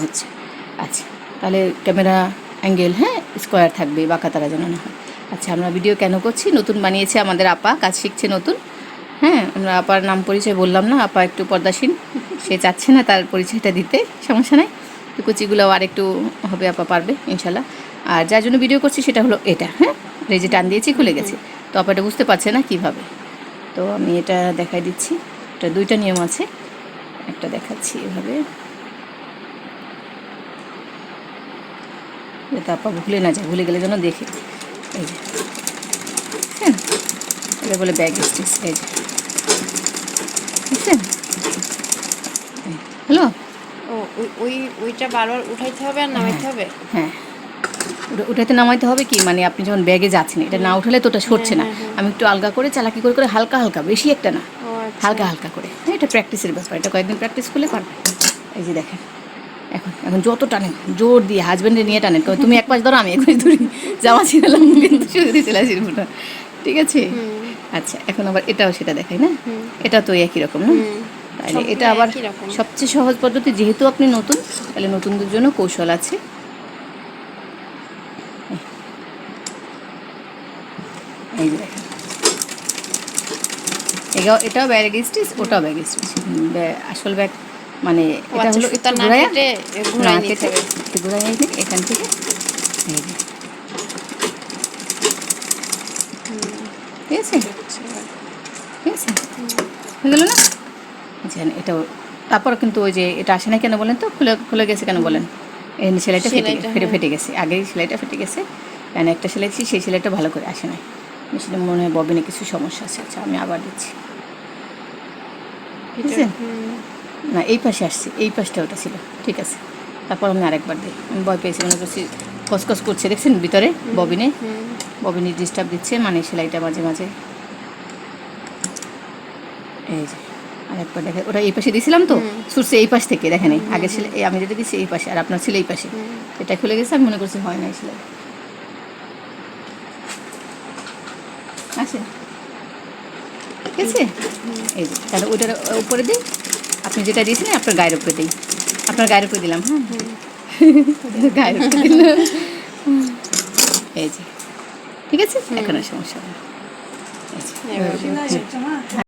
হচ্ছে। আচ্ছা তাহলে ক্যামেরা অ্যাঙ্গেল হ্যাঁ স্কোয়ার থাকবে বাঁকা তারা যেন না হয়। আচ্ছা আমরা ভিডিও কেন করছি? নতুন বানিয়েছে আমাদের আপা, কাজ শিখছে নতুন। হ্যাঁ আমরা আপার নাম পরিচয় বললাম না, আপা একটু পর্দাসীন। সে চাচ্ছে না তার পরিচয়টা দিতে, সমস্যা নাই। তো কুচিগুলো আর একটু হবে, আপা পারবে, ইনশাল্লাহ। আর যার জন্য ভিডিও করছি সেটা হলো এটা হ্যাঁ? যে টান দিয়েছি, খুলে গেছে। তো আপা এটা বুঝতে পারছে না কীভাবে। তো আমি এটা দেখাই দিচ্ছি। এটা দুইটা নিয়ম আছে। একটা দেখাচ্ছি এভাবে। যাতে আপা ভুলে না যায় ভুলে গেলে যেন দেখে। এই যে। হ্যাঁ এটা বলে ব্যাগ স্টিচ এই যে। বুঝছেন হ্যালো? ও ওই- ওই ওইটা বারবার উঠাইতে হবে আর নামাইতে হবে? হ্যাঁ। ওটা ওটাতে নামাইতে হবে কি? মানে আপনি যখন ব্যাগে যাচ্ছেন এটা না উঠালে তো ওটা সরছে না। আমি একটু আলগা করে চালাকি করে করে হালকা হালকা বেশি একটা না। আচ্ছা। হালকা হালকা করে। হ্যাঁ এটা প্র্যাকটিসের ব্যাপার। এটা কয়েকদিন প্র্যাকটিস করলে পারবে এই যে দেখেন। এখন এখন যত টানেন জোর দিয়ে হাজব্যান্ডে নিয়ে কারণ তুমি এক পাশ ধরো আমি এক পাশ ধরি। জামা ছিলাম কিন্তু দিয়ে চলে আসি ঠিক আছে? আচ্ছা এখন আবার এটাও সেটা দেখাই না? এটা তো একই রকম না? তাহলে এটা আবার সবচেয়ে সহজ পদ্ধতি যেহেতু আপনি নতুন তাহলে নতুনদের জন্য কৌশল আছে। এই দেখেন। এটাও এটাও ব্যাগ স্টিচ ওটাও ব্যাগ স্টিচ আসল ব্যাগ মানে এটা আচ্ছা, হলো একটু না কেটে ঘুরাই নিতে। হবে। একটু নিতে এখান থেকে ঠিক আছে ঠিক আছে হয়ে গেল না? জান এটাও তারপর কিন্তু ওই যে এটা আসে না কেন বলেন তো? খুলে খুলে গেছে কেন বলেন? এই সেলাইটা ফেটে ফেটে হ্যাঁ। ফেটে গেছে। আগেই সেলাইটা ফেটে গেছে। কারণ একটা সেলাই ছিল, সেই সেলাইটা ভালো করে আসে না মেশিনে মনে হয় ববিনে কিছু সমস্যা আছে। আচ্ছা আমি আবার দিচ্ছি। ঠিক আছে। না এই পাশে আসছি এই পাশটা ওটা ছিল ঠিক আছে। তারপর আমি আরেকবার দিই আমি ভয় পেয়েছি মনে করছি কসকস করছে দেখছেন ভিতরে ববিনে? ববিনে ডিস্টার্ব দিচ্ছে মানে সেলাইটা মাঝে মাঝে। এই যে আরেকবার দেখে ওটা এই পাশে দিয়েছিলাম তো? সুরছে এই পাশ থেকে দেখেন আগে এই আমি যেটা দিচ্ছি এই পাশে আর আপনার ছিল এই পাশে। এটা খুলে গেছে আমি মনে করছি হয় না সেলাই। আছে? ঠিক আছে এই যে তাহলে ওইটার উপরে দিই। আপনি যেটা দিয়েছেন আপনার গায়ের উপরে দিই। আপনার গায়ের উপরে দিলাম হ্যাঁ? গায়ের উপরে দিলাম। এই যে। ঠিক আছে? এখন সমস্যা